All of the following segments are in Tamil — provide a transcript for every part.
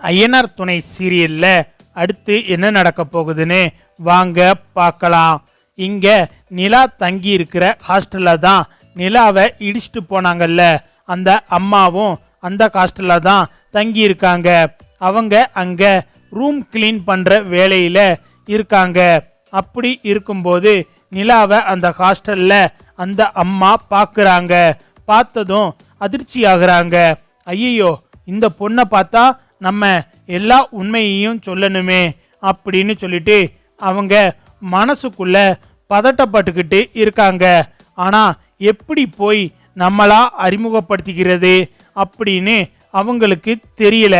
ஐயனார் துணை சீரியல்ல அடுத்து என்ன நடக்க போகுதுன்னு வாங்க பார்க்கலாம். இங்க நிலா தங்கி இருக்கிற ஹாஸ்டல்ல தான் நிலாவை இடிச்சிட்டு போனாங்கல்ல. அந்த அம்மாவும் அந்த ஹாஸ்டல்ல தான் தங்கி இருக்காங்க. அவங்க அங்க ரூம் க்ளீன் பண்ற வேலையில இருக்காங்க. அப்படி இருக்கும்போது நிலாவை அந்த ஹாஸ்டல்ல அந்த அம்மா பார்க்குறாங்க பார்த்ததும் அதிர்ச்சி ஆகுறாங்க. ஐயோ இந்த பொண்ணை பார்த்தா நம்ம எல்லா உண்மையையும் சொல்லணுமே அப்படின்னு சொல்லிட்டு அவங்க மனசுக்குள்ள பதட்டப்பட்டுக்கிட்டு இருக்காங்க. ஆனால் எப்படி போய் நம்மளா அறிமுகப்படுத்திக்கிறது அப்படின்னு அவங்களுக்கு தெரியல.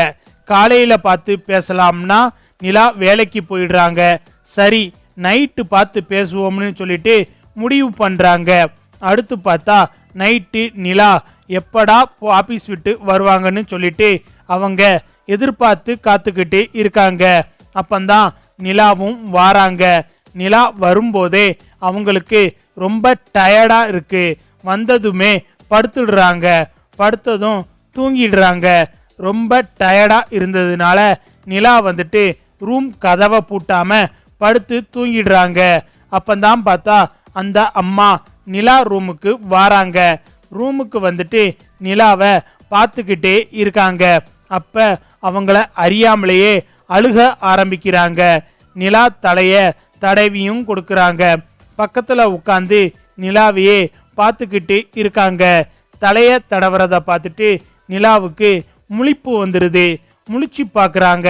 காலையில் பார்த்து பேசலாம்னா நிலா வேலைக்கு போயிடுறாங்க. சரி நைட்டு பார்த்து பேசுவோம்னு சொல்லிட்டு முடிவு பண்ணுறாங்க அடுத்து பார்த்தா நைட்டு நிலா எப்படா ஆஃபீஸ் விட்டு வருவாங்கன்னு சொல்லிட்டு அவங்க எதிர்பார்த்து காத்துக்கிட்டே இருக்காங்க. அப்பந்தான் நிலாவும் வாராங்க. நிலா வரும்போதே அவங்களுக்கு ரொம்ப டயர்டாக இருக்கு. வந்ததுமே படுத்துடுறாங்க. படுத்ததும் தூங்கிடுறாங்க. ரொம்ப டயர்டாக இருந்ததுனால நிலா வந்துட்டு ரூம் கதவை பூட்டாமல் படுத்து தூங்கிடுறாங்க. அப்பந்தான் பார்த்தா அந்த அம்மா நிலா ரூமுக்கு வாராங்க. ரூமுக்கு வந்துட்டு நிலாவை பார்த்துக்கிட்டே இருக்காங்க. அப்போ அவங்கள அறியாமலேயே அழுக ஆரம்பிக்கிறாங்க. நிலா தலைய தடவியும் கொடுக்குறாங்க. பக்கத்தில் உட்காந்து நிலாவையே பார்த்துக்கிட்டு இருக்காங்க. தலைய தடவுறத பார்த்துட்டு நிலாவுக்கு முழிப்பு வந்துடுது முழிச்சு பார்க்குறாங்க.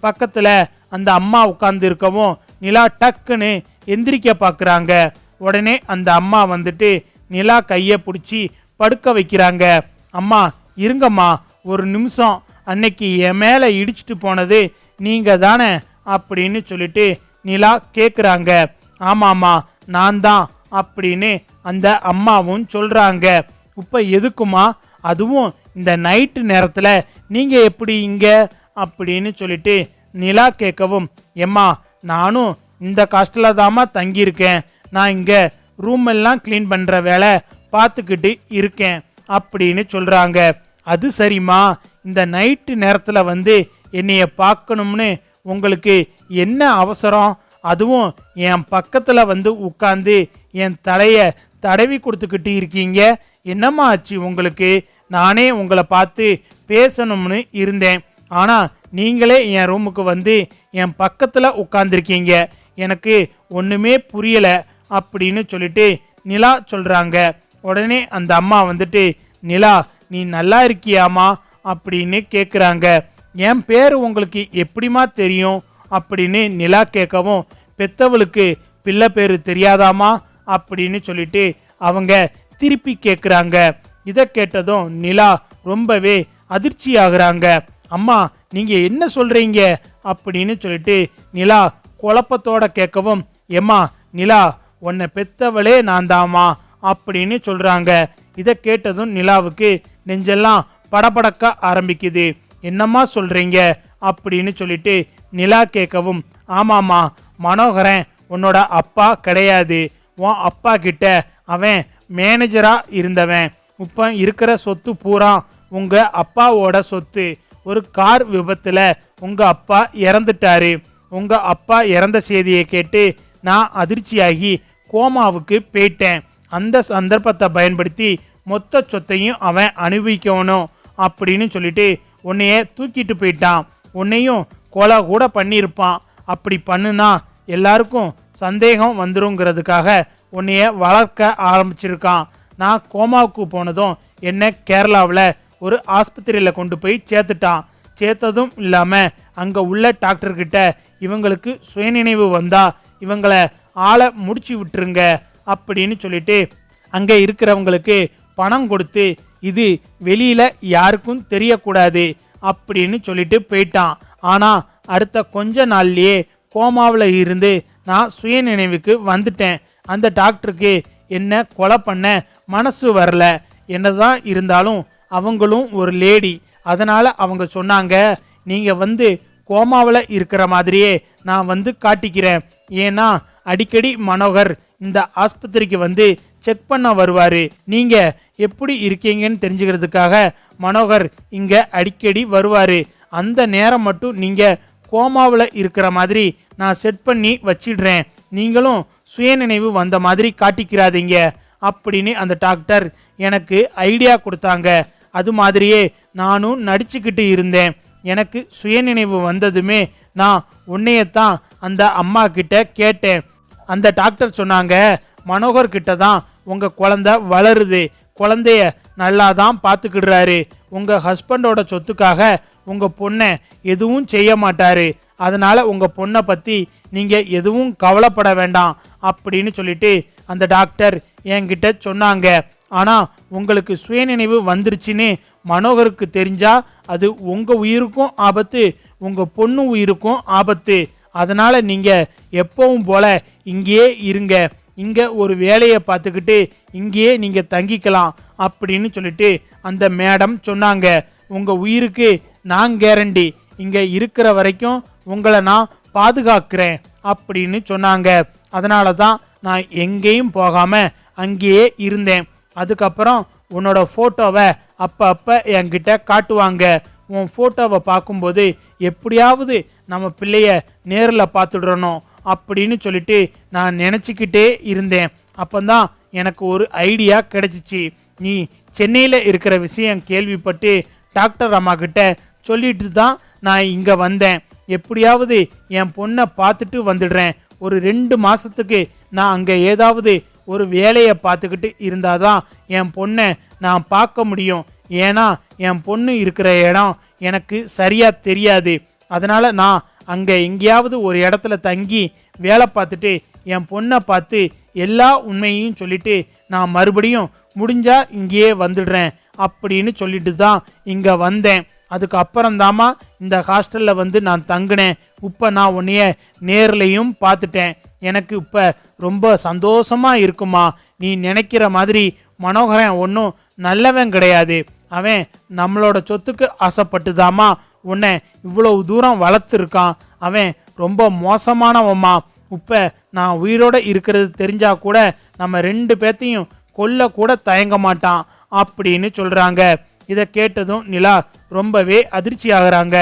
பக்கத்தில் அந்த அம்மா உட்கார்ந்து இருக்கவும் நிலா டக்குன்னு எந்திரிக்க பார்க்குறாங்க. உடனே அந்த அம்மா வந்துட்டு நிலா கையை பிடிச்சி படுக்க வைக்கிறாங்க. அம்மா இருங்கம்மா ஒரு நிமிஷம் அன்னைக்கு என் மேலே இடிச்சிட்டு போனது நீங்கள் தானே அப்படின்னு சொல்லிட்டு நிலா கேட்குறாங்க ஆமாம்மா நான் தான் அப்படின்னு அந்த அம்மாவும் சொல்கிறாங்க இப்போ எதுக்குமா அதுவும் இந்த நைட்டு நேரத்தில் நீங்கள் எப்படி இங்கே? அப்படின்னு சொல்லிட்டு நிலா கேட்கவும் எம்மா நானும் இந்த காஸ்டில் தாம்மா தங்கியிருக்கேன். நான் இங்கே ரூம் எல்லாம் க்ளீன் பண்ணுற வேலை பார்த்துக்கிட்டு இருக்கேன். அப்படின்னு சொல்கிறாங்க அது சரிம்மா. இந்த நைட்டு நேரத்தில் வந்து என்னைய பார்க்கணும்னு உங்களுக்கு என்ன அவசரம்? அதுவும் என் பக்கத்தில் வந்து உட்காந்து என் தலையை தடவி கொடுத்துக்கிட்டு இருக்கீங்க. என்னம்மா ஆச்சு உங்களுக்கு? நானே உங்களை பார்த்து பேசணும்னு இருந்தேன். ஆனால் நீங்களே என் ரூமுக்கு வந்து என் பக்கத்தில் உட்காந்துருக்கீங்க எனக்கு ஒன்றுமே புரியலை அப்படின்னு சொல்லிட்டு நிலா சொல்கிறாங்க உடனே அந்த அம்மா வந்துட்டு நிலா நீ நல்லா இருக்கியாமா அப்படின்னு கேட்குறாங்க என் பேர் உங்களுக்கு எப்படிமா தெரியும்? அப்படின்னு நிலா கேட்கவும் பெத்தவளுக்கு பிள்ளை பேர் தெரியாதாமா அப்படின்னு சொல்லிட்டு அவங்க திருப்பி கேட்குறாங்க இதை கேட்டதும் நிலா ரொம்பவே அதிர்ச்சி ஆகுறாங்க அம்மா நீங்கள் என்ன சொல்கிறீங்க அப்படின்னு சொல்லிட்டு நிலா குழப்பத்தோட கேட்கவும் எம்மா நிலா உன்னை பெத்தவளே நான் தாமா அப்படின்னு சொல்கிறாங்க இதை கேட்டதும் நிலாவுக்கு நெஞ்செல்லாம் படபடக்க ஆரம்பிக்குது. என்னம்மா சொல்கிறீங்க அப்படின்னு சொல்லிட்டு நிலா கேட்கவும் ஆமாம்மா மனோகரன் உன்னோட அப்பா கிடையாது. உன் அப்பா கிட்ட அவன் மேனேஜராக இருந்தவன். இப்போ இருக்கிற சொத்து பூரா உங்கள் அப்பாவோட சொத்து. ஒரு கார் விபத்தில் உங்கள் அப்பா இறந்துட்டாரு. உங்கள் அப்பா இறந்த செய்தியை கேட்டு நான் அதிர்ச்சியாகி கோமாவுக்கு போயிட்டேன். அந்த சந்தர்ப்பத்தை பயன்படுத்தி மொத்த சொத்தையும் அவன் அனுபவிக்கணும் அப்படின்னு சொல்லிட்டு உன்னைய தூக்கிட்டு போயிட்டான். உன்னையும் கொலை கூட பண்ணியிருப்பான். அப்படி பண்ணுனா எல்லாருக்கும் சந்தேகம் வந்துருங்கிறதுக்காக உன்னைய வளர்க்க ஆரம்பிச்சிருக்கான். நான் கோமாவுக்கு போனதும் என்ன கேரளாவில் ஒரு ஆஸ்பத்திரியில் கொண்டு போய் சேர்த்துட்டான். சேர்த்ததும் இல்லாமல் அங்கே உள்ள டாக்டர்கிட்ட இவங்களுக்கு சுயநினைவு வந்தா இவங்களை ஆளை முடிச்சு விட்டுருங்க அப்படின்னு சொல்லிட்டு அங்கே இருக்கிறவங்களுக்கு பணம் கொடுத்து இது வெளியில யாருக்கும் தெரியக்கூடாது அப்படின்னு சொல்லிட்டு போயிட்டான். ஆனா அடுத்த கொஞ்ச நாள்லயே கோமாவில் இருந்து நான் சுயநினைவுக்கு வந்துட்டேன். அந்த டாக்டருக்கு என்ன கொலை பண்ண மனசு வரல. என்னதான் இருந்தாலும் அவங்களும் ஒரு லேடி. அதனால் அவங்க சொன்னாங்க நீங்கள் வந்து கோமாவில் இருக்கிற மாதிரியே நான் வந்து காட்டிக்கிறேன். ஏன்னா அடிக்கடி மனோகர் இந்த ஆஸ்பத்திரிக்கு வந்து செக் பண்ண வருவார். நீங்கள் எப்படி இருக்கீங்கன்னு தெரிஞ்சுக்கிறதுக்காக மனோகர் இங்கே அடிக்கடி வருவார். அந்த நேரம் மட்டும் நீங்கள் கோமாவில் இருக்கிற மாதிரி நான் செட் பண்ணி வச்சிடுறேன். நீங்களும் சுயநினைவு வந்த மாதிரி காட்டிக்கிறாதீங்க. அப்படின்னு அந்த டாக்டர் எனக்கு ஐடியா கொடுத்தாங்க. அது மாதிரியே நானும் நடிச்சுக்கிட்டு இருந்தேன். எனக்கு சுயநினைவு வந்ததுமே நான் உன்னையத்தான் அந்த அம்மா கிட்ட கேட்டேன். அந்த டாக்டர் சொன்னாங்க மனோகர் கிட்ட தான் உங்கள் குழந்த வளருது. குழந்தைய நல்லா தான் பார்த்துக்கிடுறாரு. உங்கள் ஹஸ்பண்டோட சொத்துக்காக உங்கள் பொண்ணை எதுவும் செய்ய மாட்டார். அதனால் உங்கள் பொண்ணை பற்றி நீங்கள் எதுவும் கவலைப்பட வேண்டாம் அப்படின்னு சொல்லிட்டு அந்த டாக்டர் என்கிட்ட சொன்னாங்க. ஆனால் உங்களுக்கு சுயநினைவு வந்துருச்சுன்னு மனோகருக்கு தெரிஞ்சால் அது உங்கள் உயிருக்கும் ஆபத்து உங்கள் பொண்ணு உயிருக்கும் ஆபத்து. அதனால் நீங்கள் எப்பவும் போல் இங்கேயே இருங்க. இங்கே ஒரு வேலையை பார்த்துக்கிட்டு இங்கேயே நீங்கள் தங்கிக்கலாம் அப்படின்னு சொல்லிட்டு அந்த மேடம் சொன்னாங்க. உங்கள் உயிருக்கு நான் கேரண்டி இங்கே இருக்கிற வரைக்கும் உங்களை நான் பாதுகாக்கிறேன் அப்படின்னு சொன்னாங்க. அதனால தான் நான் எங்கேயும் போகாமல் அங்கேயே இருந்தேன். அதுக்கப்புறம் உன்னோட ஃபோட்டோவை அப்போ அப்போ என்கிட்ட காட்டுவாங்க. உன் ஃபோட்டோவை பார்க்கும்போது எப்படியாவது நம்ம பிள்ளைய நேரில் பார்த்துடுறணும். அப்படின்னு சொல்லிட்டு நான் நினச்சிக்கிட்டே இருந்தேன். அப்போந்தான் எனக்கு ஒரு ஐடியா கிடைச்சிச்சு. நீ சென்னையில் இருக்கிற விஷயம் கேள்விப்பட்டு டாக்டர் அம்மா கிட்ட சொல்லிட்டு தான் நான் இங்கே வந்தேன். எப்படியாவது என் பொண்ணை பார்த்துட்டு வந்துடுறேன். ஒரு ரெண்டு மாதத்துக்கு நான் அங்கே ஏதாவது ஒரு வேலையை பார்த்துக்கிட்டு இருந்தால் தான் என் பொண்ணை நான் பார்க்க முடியும். ஏன்னா என் பொண்ணு இருக்கிற இடம் எனக்கு சரியாக தெரியாது. அதனால் நான் அங்கே எங்கேயாவது ஒரு இடத்துல தங்கி வேலை பார்த்துட்டு என் பொண்ணை பார்த்து எல்லா உண்மையையும் சொல்லிட்டு நான் மறுபடியும் முடிஞ்சா இங்கேயே வந்துடுறேன் அப்படின்னு சொல்லிட்டு தான் இங்கே வந்தேன். அதுக்கு அப்புறம்தாம்மா இந்த ஹாஸ்டலில் வந்து நான் தங்கினேன். இப்போ நான் உன்னைய நேர்லையும் பார்த்துட்டேன். எனக்கு இப்போ ரொம்ப சந்தோஷமாக இருக்குமா? நீ நினைக்கிற மாதிரி மனோகரன் ஒன்றும் நல்லவன் கிடையாது. அவன் நம்மளோட சொத்துக்கு ஆசைப்பட்டுதாம்மா உன்னை இவ்வளவு தூரம் வளர்த்துருக்கான். அவன் ரொம்ப மோசமானவம்மா. இப்போ நான் உயிரோட இருக்கிறது தெரிஞ்சா கூட நம்ம ரெண்டு பேர்த்தையும் கொல்ல கூட தயங்க மாட்டான். அப்படின்னு சொல்கிறாங்க இதை கேட்டதும் நிலா ரொம்பவே அதிர்ச்சி ஆகுறாங்க